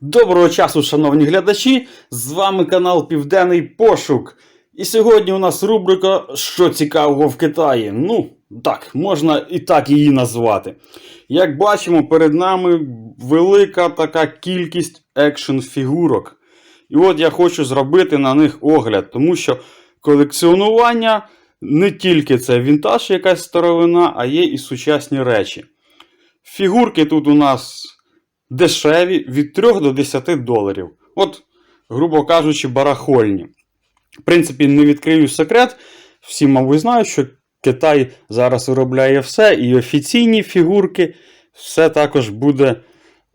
Доброго часу, шановні глядачі! З вами канал Південний Пошук. І сьогодні у нас рубрика Що цікавого в Китаї. Ну, так, можна і так її назвати. Як бачимо, перед нами велика така кількість екшн фігурок. І от я хочу зробити на них огляд, тому що колекціонування не тільки це вінтаж, якась старовина, а є і сучасні речі. Фігурки тут у нас дешеві від 3 до 10 доларів. От, грубо кажучи, барахольні. В принципі, не відкрию секрет. Всі, мабуть, знають, що Китай зараз виробляє все, і офіційні фігурки, все також буде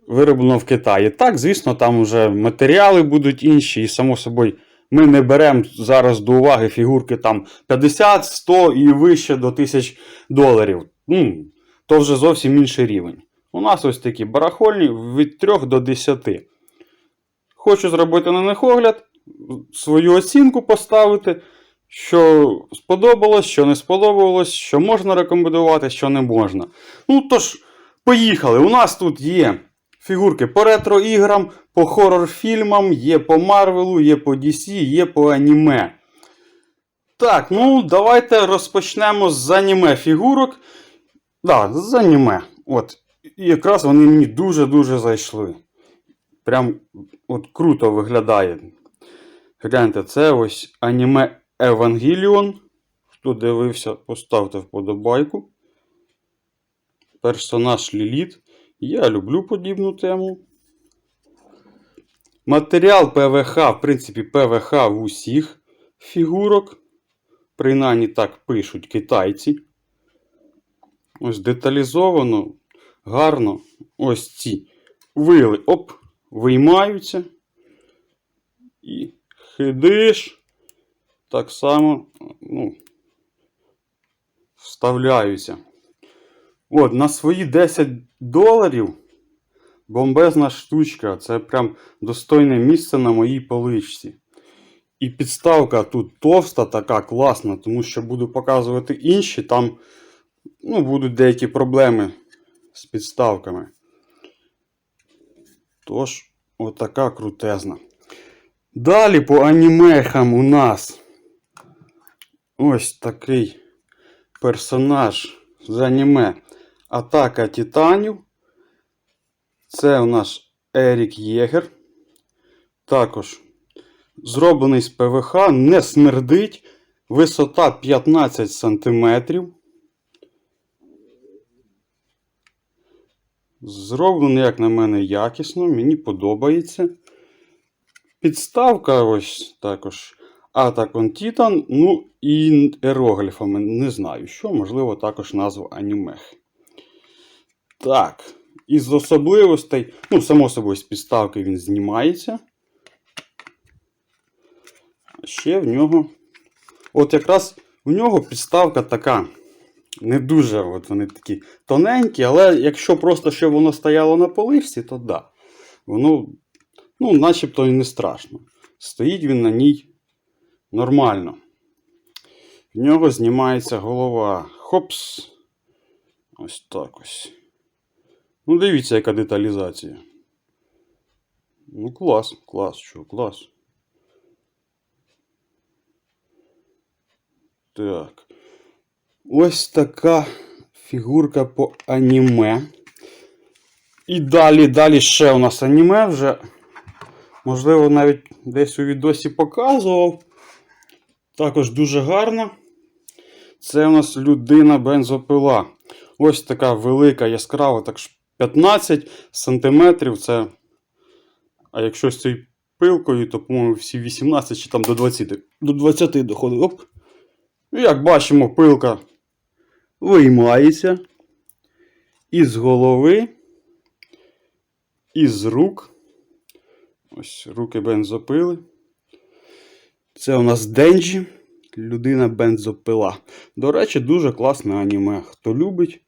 вироблено в Китаї. Так, звісно, там вже матеріали будуть інші, і само собою. Ми не беремо зараз до уваги фігурки там 50, 100 і вище до 1000 доларів. Ну, то вже зовсім інший рівень. У нас ось такі барахольні від 3 до 10. Хочу зробити на них огляд, свою оцінку поставити, що сподобалось, що не сподобалось, що можна рекомендувати, що не можна. Ну тож, поїхали. У нас тут є фігурки по ретро-іграм, по хоррор-фільмам, є по Марвелу, є по DC, є по аніме. Так, ну давайте розпочнемо з аніме фігурок. Так, з аніме. От. І якраз вони мені дуже-дуже зайшли. Прям от круто виглядає. Гляньте, це ось аніме Евангеліон. Хто дивився, поставте вподобайку. Персонаж Ліліт. Я люблю подібну тему. Матеріал ПВХ, в принципі, ПВХ в усіх фігурок. Принаймні так пишуть китайці. Ось деталізовано, гарно. Ось ці вили оп, виймаються. І хидиш. Так само ну, вставляються. От, на свої 10 доларів бомбезна штучка. Це прям достойне місце на моїй поличці. І підставка тут товста, така класна, тому що буду показувати інші, там ну, будуть деякі проблеми з підставками. Тож, отака крутезна. Далі по анімехам у нас ось такий персонаж з аніме Атака Титанів. Це у нас Ерік Єгер. Також зроблений з ПВХ, не смердить. Висота 15 см. Зроблений, як на мене, якісно, мені подобається. Підставка ось також Attack on ну і ерогліфами. Не знаю що, можливо, також назву анімех. Так, із особливостей, ну, само собою, з підставки він знімається. А ще в нього. От якраз у нього підставка така. Не дуже от вони такі тоненькі, але якщо просто ще воно стояло на поличці, то да. Воно, ну, начебто і не страшно. Стоїть він на ній нормально. В нього знімається голова. Хопс. Ось так ось. Ну, дивіться, яка деталізація. Ну, клас, клас, що, клас. Так. Ось така фігурка по аніме. І далі, далі ще у нас аніме вже. Можливо, навіть десь у відосі показував. Також дуже гарно. Це у нас людина бензопила. Ось така велика, яскрава, так 15 сантиметрів. Це. А якщо з цією пилкою, то, по-моєму, всі 18 чи там до 20 до 20 доходить. Оп. І як бачимо, пилка виймається із голови, із рук. Ось руки бензопили. Це у нас Денджі, людина бензопила. До речі, дуже класне аніме. Хто любить,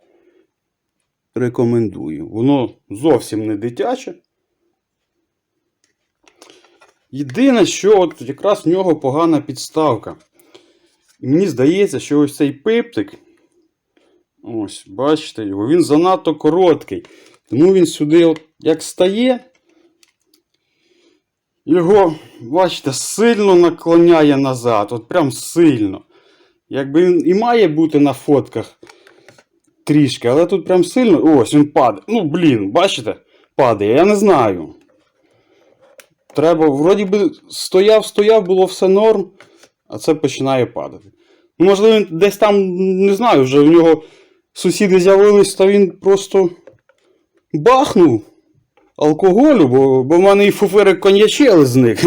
рекомендую. Воно зовсім не дитяче. Єдине, що от якраз в нього погана підставка. І мені здається, що ось цей пиптик, ось, бачите його, він занадто короткий. Тому він сюди, як стає, його, бачите, сильно наклоняє назад. От прям сильно. Якби він і має бути на фотках трішки, але тут прям сильно. Ось він падає. Ну, блін, бачите? Падає, я не знаю. Треба, вроді би, стояв, стояв, було все норм, а це починає падати. Можливо, він десь там, не знаю, вже у нього сусіди з'явились, та він просто бахнув алкоголю, бо, бо в мене і фуферик коньячели зник.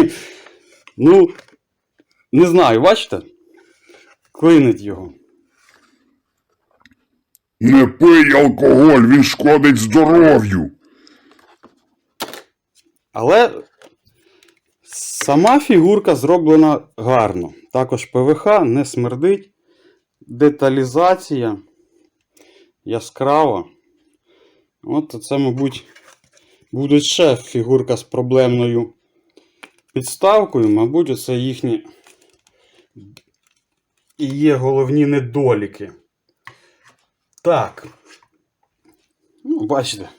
Ну, не знаю, бачите? Клинить його. Не пий алкоголь, він шкодить здоров'ю. Але сама фігурка зроблена гарно. Також ПВХ не смердить. Деталізація яскрава. От це, мабуть, буде ще фігурка з проблемною підставкою. Мабуть, це їхні і є головні недоліки. Так. Ну, бачите,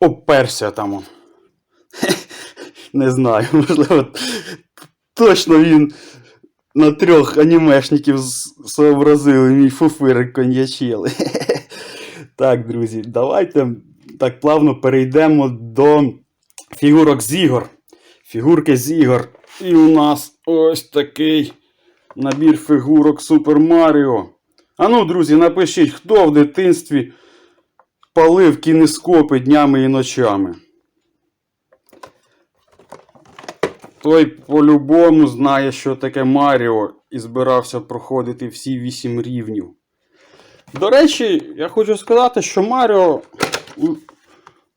оперся там. он. Не знаю, можливо, точно він на трьох анімешників зобразили мій фуфирик коньячели. Так, друзі, давайте так плавно перейдемо до фігурок з ігор. Фігурки з ігор. І у нас ось такий набір фігурок Супер Маріо. А ну, друзі, напишіть, хто в дитинстві палив кінескопи днями і ночами. Той по-любому знає, що таке Маріо, і збирався проходити всі 8 рівнів. До речі, я хочу сказати, що Маріо,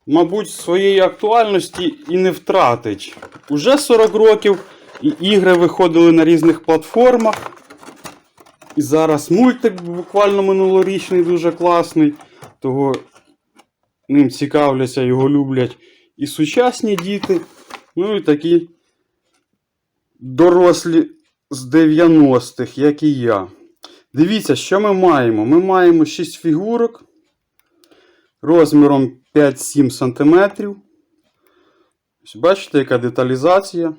мабуть, своєї актуальності і не втратить. Уже 40 років і ігри виходили на різних платформах. І зараз мультик буквально минулорічний дуже класний. Того ним цікавляться, його люблять і сучасні діти, ну і такі дорослі з 90-х, як і я. Дивіться, що ми маємо. Ми маємо 6 фігурок розміром 5-7 см. Бачите, яка деталізація.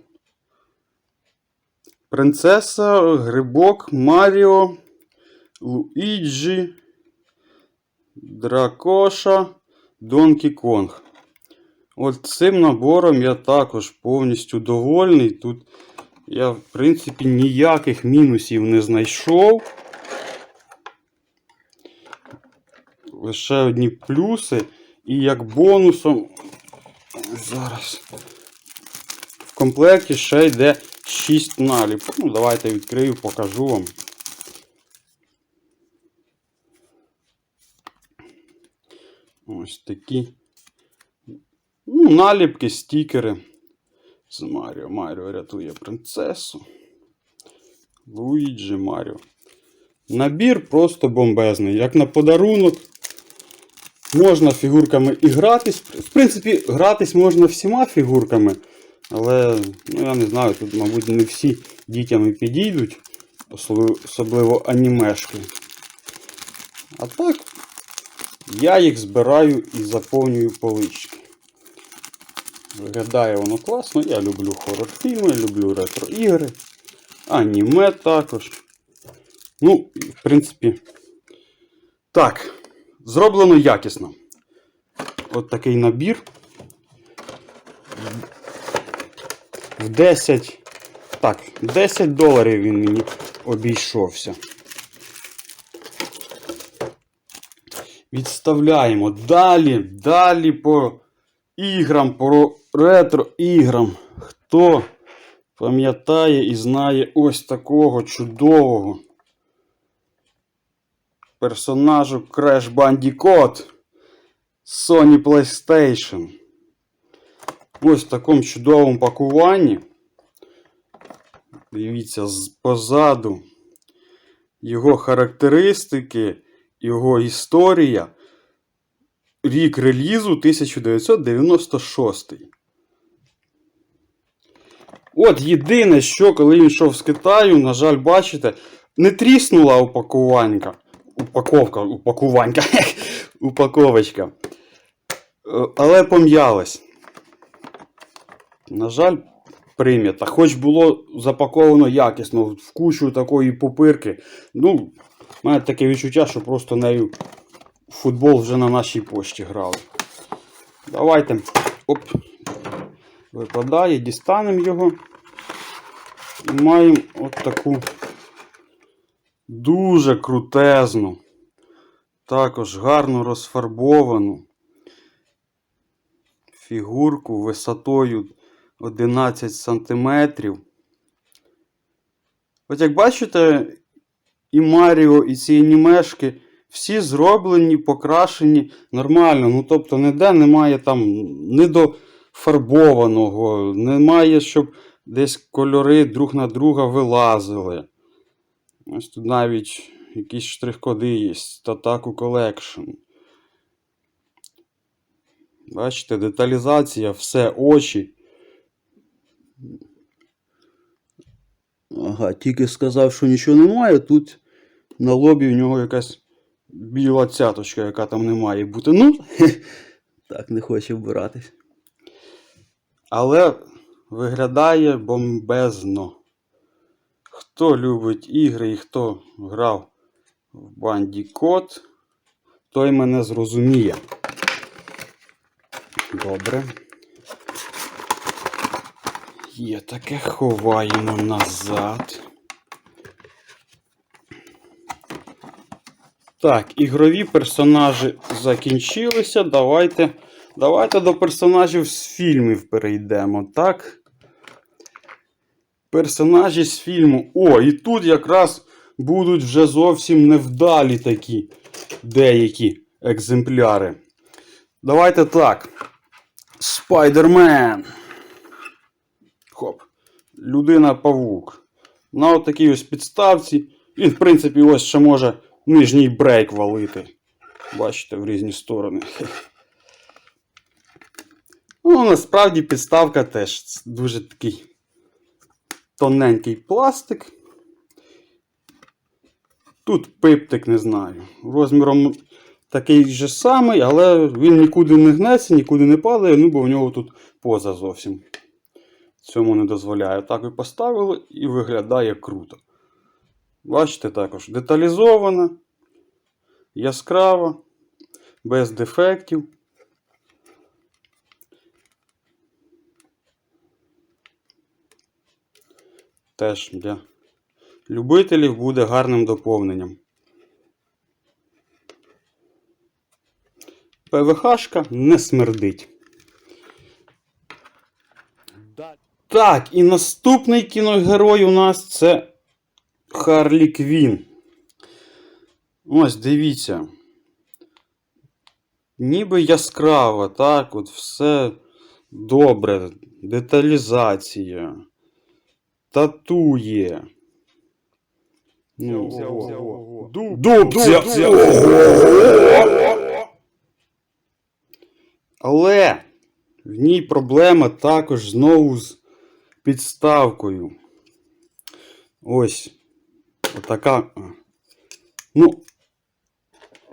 Принцеса, Грибок, Маріо, Луїджі, Дракоша, Донкі Конг. От цим набором я також повністю довольний. Тут я, в принципі, ніяких мінусів не знайшов. Лише одні плюси. І як бонусом. Зараз. В комплекті ще йде 6 наліпок. Ну, давайте відкрию, покажу вам. Ось такі. Ну, наліпки, стікери. З Маріо. Маріо рятує принцесу. Луїджі Маріо. Набір просто бомбезний. Як на подарунок. Можна фігурками і гратись. В принципі, гратись можна всіма фігурками. Але, ну я не знаю, тут, мабуть, не всі дітям і підійдуть. Особливо, анімешки. А так, я їх збираю і заповнюю полички. Виглядає воно класно. Я люблю хорор-фільми, люблю ретро-ігри, аніме також. Ну, в принципі. Так, зроблено якісно. От такий набір. В 10. Так, 10 доларів він мені обійшовся. Відставляємо далі, далі по іграм, по ретро-іграм. Хто пам'ятає і знає ось такого чудового персонажу Crash Bandicoot Sony PlayStation. Ось в такому чудовому пакуванні. Дивіться, позаду його характеристики, його історія. Рік релізу 1996. От єдине, що коли він йшов з Китаю, на жаль, бачите, не тріснула упакуванька. Упаковка, упакуванька. Упаковочка. Е, Але пом'ялась. На жаль, прийнята. Хоч було запаковано якісно, в кучу такої пупирки. Ну, мене таке відчуття, що просто нею футбол вже на нашій пошті грали. Давайте. Оп. Випадає, дістанемо його. І маємо от таку дуже крутезну, також гарно розфарбовану фігурку висотою 11 см. От як бачите, і Маріо, і ці анімешки всі зроблені, покрашені нормально. Ну, тобто, ніде немає там недофарбованого, немає, щоб десь кольори друг на друга вилазили. Ось тут навіть якісь штрих-коди є. Tataku Collection. Бачите, деталізація, все, очі. Ага, тільки сказав, що нічого немає. Тут на лобі в нього якась біла цяточка, яка там не має бути. Ну, так, не хоче вбиратись. Але виглядає бомбезно. Хто любить ігри і хто грав в Bandicot, той мене зрозуміє. Добре. Є таке, ховаємо назад. Так, ігрові персонажі закінчилися. Давайте, давайте до персонажів з фільмів перейдемо, так? Персонажі з фільму. О, і тут якраз будуть вже зовсім невдалі такі деякі екземпляри. Давайте так. Спайдермен. Хоп. Людина-павук. На от такій ось підставці. Він, в принципі, ось ще може нижній брейк валити. Бачите, в різні сторони. Ну, насправді підставка теж дуже такий тоненький пластик. Тут пиптик, не знаю. Розміром такий же самий, але він нікуди не гнеться, нікуди не падає, ну бо в нього тут поза зовсім. Цьому не дозволяє. Так і поставили і виглядає круто. Бачите, також деталізована, яскрава, без дефектів. Теж для любителів буде гарним доповненням. ПВХшка не смердить. Так, і наступний кіногерой у нас це Харлі Квін. Ось, дивіться. Ніби яскраво, так, от все добре. Деталізація. Тату є. Ну, ого. Дубця. Ого. Але в ній проблема також знову з підставкою. Ось. Отака. Ну,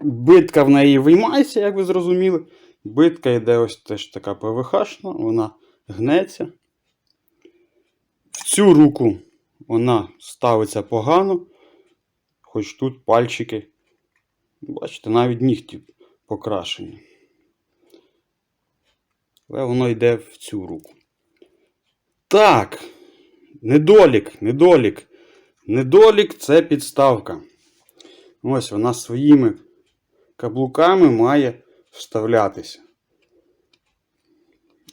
битка в неї виймається, як ви зрозуміли. Битка йде ось теж така ПВХшна, вона гнеться. Цю руку вона ставиться погано, хоч тут пальчики. Бачите, навіть нігті покрашені. Але воно йде в цю руку. Так. Недолік, недолік. Недолік це підставка. Ось вона своїми каблуками має вставлятися.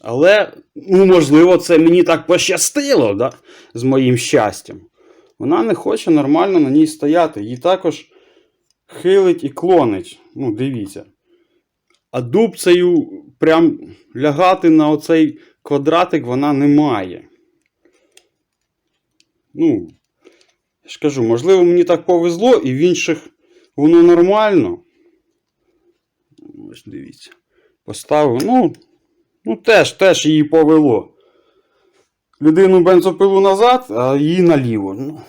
Але, ну, можливо, це мені так пощастило, да? з моїм щастям. Вона не хоче нормально на ній стояти. Її також хилить і клонить. Ну, дивіться. А дубцею прям лягати на оцей квадратик вона не має. Ну, я ж кажу, можливо, мені так повезло, і в інших воно нормально. Ось дивіться. Поставив. Ну, ну теж, теж її повело. Людину бензопилу назад, а її наліво. Ну,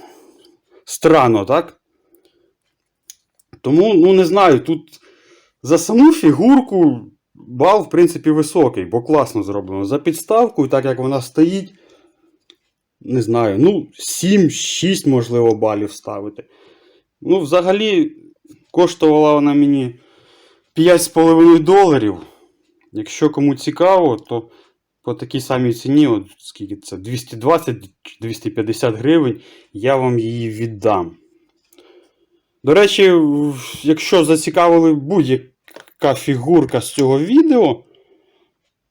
странно, так? Тому, ну не знаю, тут за саму фігурку бал, в принципі, високий, бо класно зроблено. За підставку, так як вона стоїть, не знаю, ну, 7-6, можливо, балів ставити. Ну, взагалі, коштувала вона мені 5,5 доларів. Якщо кому цікаво, то по такій самій ціні, от скільки це, 220-250 гривень, я вам її віддам. До речі, якщо зацікавили будь-яка фігурка з цього відео,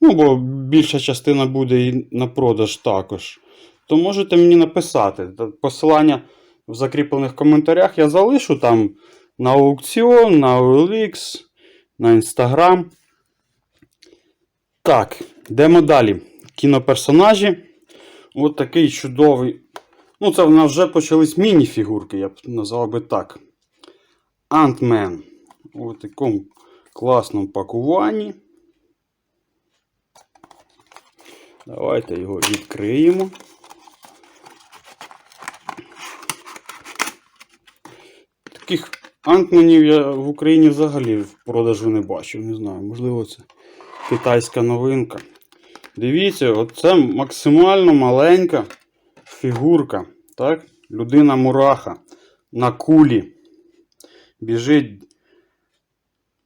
ну, бо більша частина буде і на продаж також, то можете мені написати. Посилання в закріплених коментарях я залишу там на аукціон, на OLX, на Instagram. Так, йдемо далі. Кіноперсонажі. От такий чудовий. Ну, це в нас вже почались міні-фігурки, я б назвав би так. Антмен. У такому класному пакуванні. Давайте його відкриємо. Таких антменів я в Україні взагалі в продажу не бачив. Не знаю, можливо, це китайська новинка. Дивіться, оце максимально маленька фігурка. Так? Людина мураха на кулі. Біжить.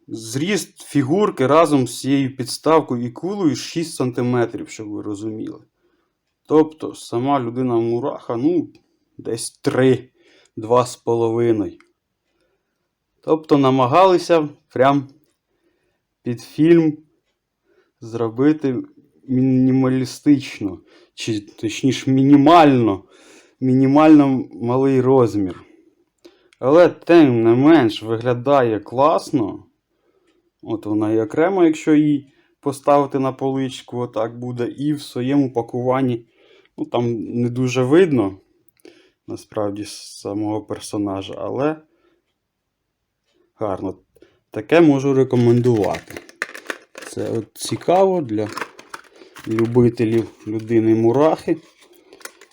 Зріст фігурки разом з цією підставкою і кулею 6 см, щоб ви розуміли. Тобто, сама людина мураха, ну, десь 3, 2,5. Тобто намагалися прям під фільм зробити мінімалістично, чи точніше мінімально, мінімально малий розмір. Але тим не менш виглядає класно. От вона і окремо, якщо її поставити на поличку, отак буде, і в своєму пакуванні. Ну, там не дуже видно, насправді, самого персонажа, але гарно. Таке можу рекомендувати. Це от цікаво для любителів людини мурахи.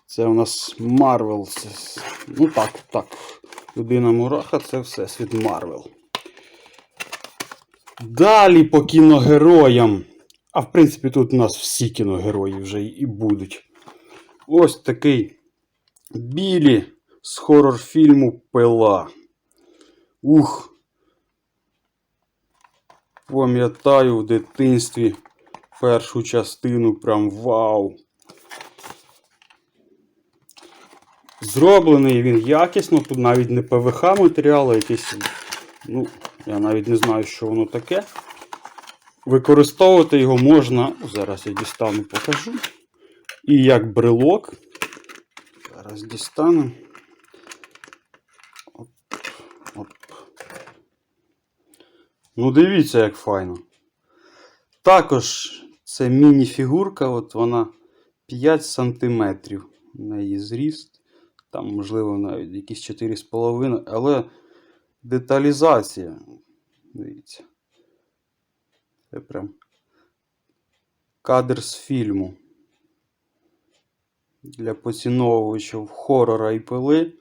Це у нас. Це- Ну так, так. Людина мураха це всесвіт Марвел. Далі по кіногероям. А в принципі, тут у нас всі кіногерої вже і будуть. Ось такий білі з хорор-фільму Пила. Ух. Пам'ятаю в дитинстві першу частину прям вау. Зроблений він якісно, тут навіть не ПВХ матеріал, а якийсь. Ну, я навіть не знаю, що воно таке. Використовувати його можна. Зараз я дістану, покажу. І як брелок. Зараз дістану. Оп, оп. Ну, дивіться, як файно. Також це міні-фігурка, от вона 5 см. У неї зріст. Там, можливо, навіть якісь 4,5, але деталізація. Дивіться. Це прям кадр з фільму. Для поціновувачів хорора і пили,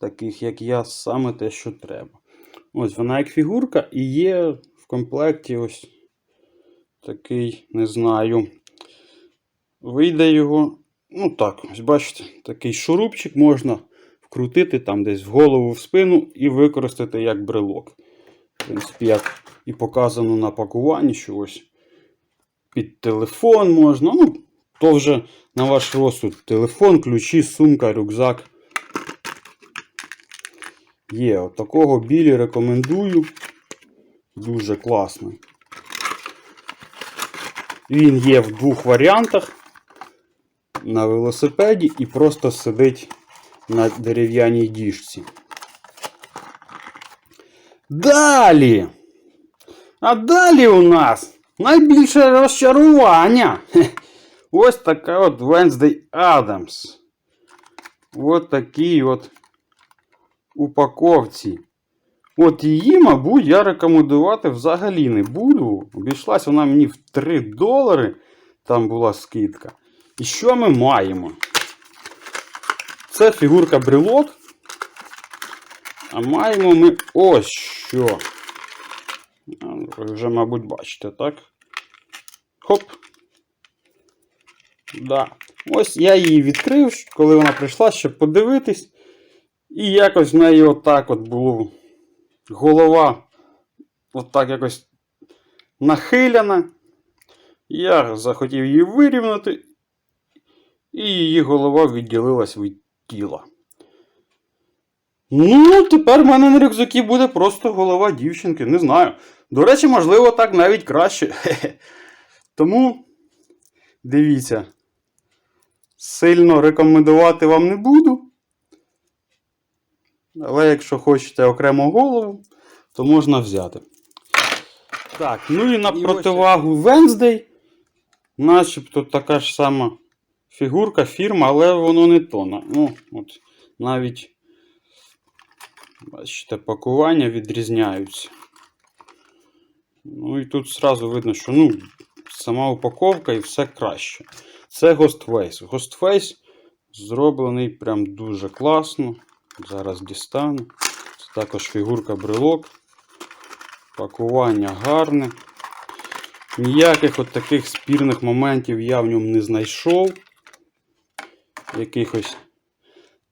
таких як я, саме те, що треба. Ось вона як фігурка, і є в комплекті ось такий, не знаю. Вийде його. Ну так, ось бачите, такий шурупчик можна вкрутити там десь в голову, в спину і використати як брелок. В принципі, як і показано на пакуванні, що ось під телефон можна. Ну, то вже на ваш розсуд. Телефон, ключі, сумка, рюкзак. Є, от такого білі рекомендую. Дуже класний. Він є в двох варіантах. На велосипеді і просто сидить на дерев'яній діжці. Далі. А далі у нас найбільше розчарування. Ось така от Wednesday Adams. От такій от упаковці. От її, мабуть, я рекомендувати взагалі не буду. Обійшлась вона мені в 3 долари. Там була скидка. І що ми маємо? Це фігурка брелок. А маємо ми ось що. Ви вже, мабуть, бачите, так? Хоп. Да. Ось я її відкрив, коли вона прийшла, щоб подивитись. І якось в неї отак от було голова отак якось нахиляна. Я захотів її вирівняти, і її голова відділилась від тіла. Ну, тепер в мене на рюкзакі буде просто голова дівчинки, не знаю. До речі, можливо, так навіть краще. Тому дивіться. Сильно рекомендувати вам не буду. Але якщо хочете окрему голову, то можна взяти. Так, ну і на І противагу Wednesday, начебто така ж сама фігурка, фірма, але воно не то. Ну, от, навіть, бачите, пакування відрізняються. Ну і тут зразу видно, що ну, сама упаковка і все краще. Це Ghostface. Ghostface зроблений прям дуже класно. Зараз дістану. Це також фігурка брелок. Пакування гарне. Ніяких от таких спірних моментів я в ньому не знайшов. Якихось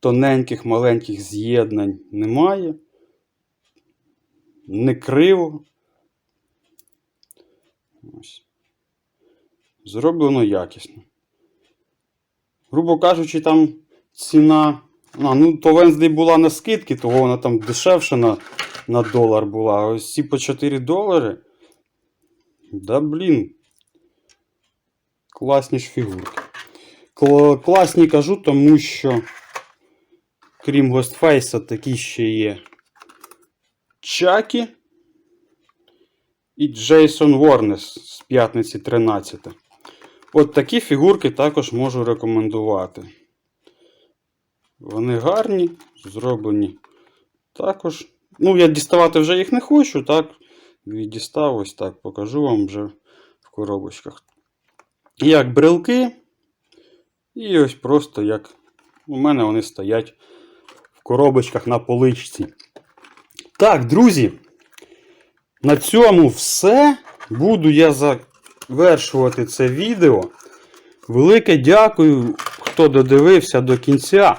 тоненьких маленьких з'єднань немає. Не криво. Ось. Зроблено якісно. Грубо кажучи, там ціна. А, ну, то Wednesday була на скидки, того вона там дешевше на, на долар була. А ось ці по 4 долари. Да блін. Класні ж фігурки. Кла- класні кажу, тому що, крім Ghostface, такі ще є Чакі і Джейсон Ворнес з п'ятниці 13. От такі фігурки також можу рекомендувати. Вони гарні, зроблені також. Ну, я діставати вже їх не хочу, так. Віддістав, ось так покажу вам вже в коробочках. Як брелки. І ось просто як у мене вони стоять в коробочках на поличці. Так, друзі. На цьому все. Буду я завершувати це відео. Велике дякую, хто додивився до кінця.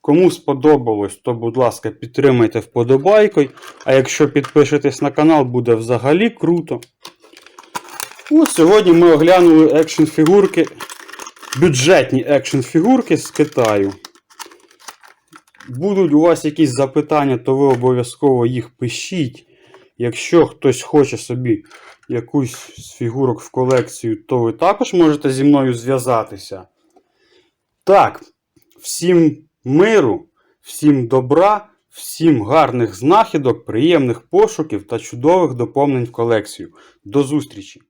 Кому сподобалось, то, будь ласка, підтримайте вподобайкою. А якщо підпишетесь на канал, буде взагалі круто. Ось сьогодні ми оглянули екшн фігурки, бюджетні екшн фігурки з Китаю. Будуть у вас якісь запитання, то ви обов'язково їх пишіть. Якщо хтось хоче собі якусь з фігурок в колекцію, то ви також можете зі мною зв'язатися. Так, всім миру, всім добра, всім гарних знахідок, приємних пошуків та чудових доповнень в колекцію. До зустрічі!